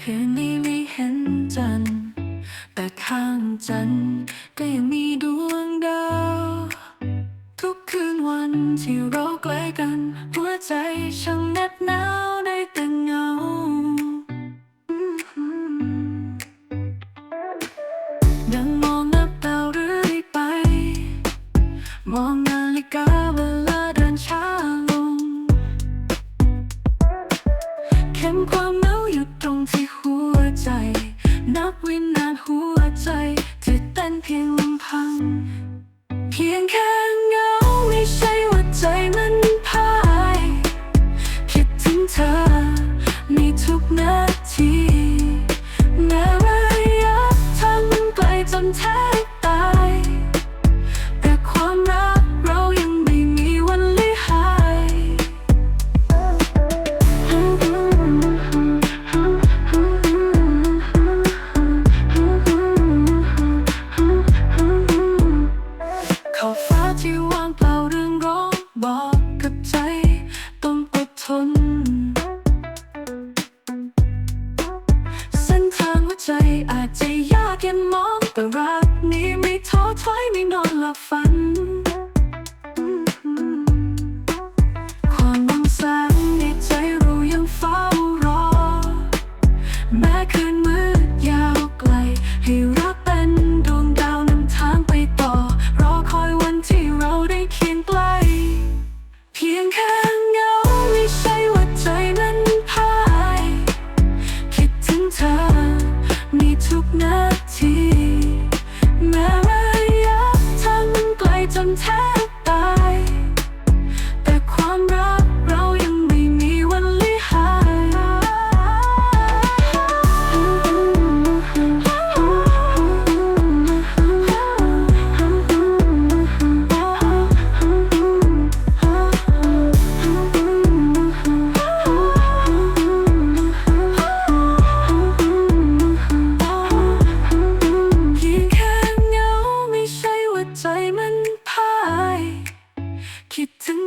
คืนนี้ไม่เห็นจัน แต่ข้างจันก็ยังมีดวงดาว ทุกคืนวันที่เราใกล้กัน หัวใจช่างแนบหนาวได้แต่เงาอืมนั่งมองนับดาวเรื่อยไป มองนาฬิกาเวลาเดินช้าลงเข็มความ งพัง เพียงแค่เหงาไม่ใช่ว่าใจมันพ่ายคิดถึงเธอในทุกนาทีแม้ระยะทางมันไกลจนแทบ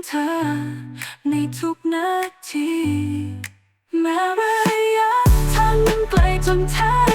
เธอ ในทุกนาที แม้ระยะทางมันไกลจนแทบ